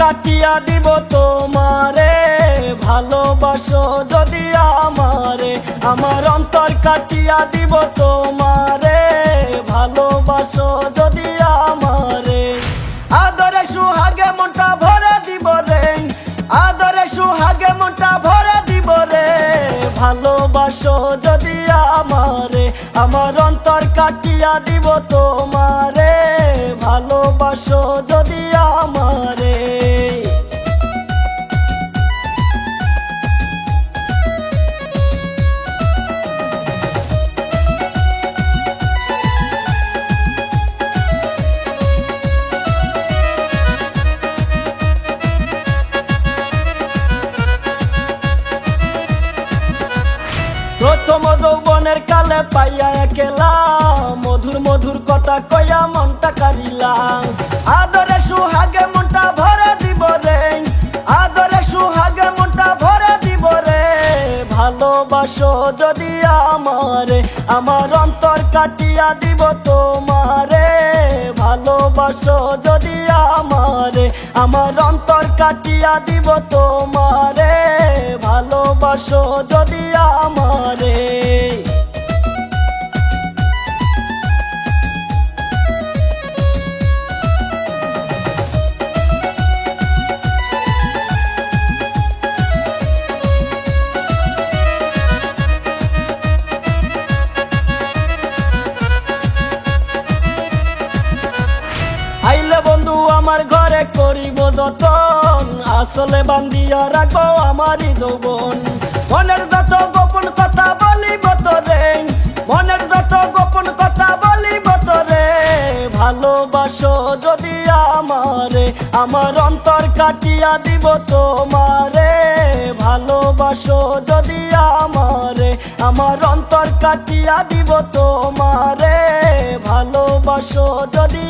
কাটিয়া দিব তোমারে। ভালোবাসো যদি আমারে, আমার অন্তর কাটিয়া দিব তোমারে। ভালোবাসো যদি আমারে। আদরে সুহাগে মনটা ভরে দিব রে। আদরে সুহাগে মনটা ভরে দিব রে। ভালোবাসো যদি আমারে, আমার অন্তর কাটিয়া দিব তোমারে। ভালোবাসো প্রথম যৌবনের কালে পাইয়া একেলা। মধুর মধুর কথা কইয়া মনটা কারিলাম আদরে সুহাগে মনটা ভরে দিব রে। আদরে সুহাগে মনটা ভরে দিব রে। ভালোবাসো যদি আমারে, আমার অন্তর কাটিয়া দিব তোমারে। ভালোবাসো যদি আমারে, আমার অন্তর কাটিয়া দিব তোমারে। ভালোবাসো যদি আমারে আমার ঘরে করিব যতন। আসলে বান্দিয়া রাখো আমারই যৌবন। মনের যত গোপন কথা বলিব তোরে, মনের যত গোপন কথা বলিব তোরে। ভালোবাসো যদি আমারে, আমার অন্তর কাটিয়া দিব তোমারে। ভালোবাসো যদি আমারে, আমার অন্তর কাটিয়া দিব তোমারে। ভালোবাসো যদি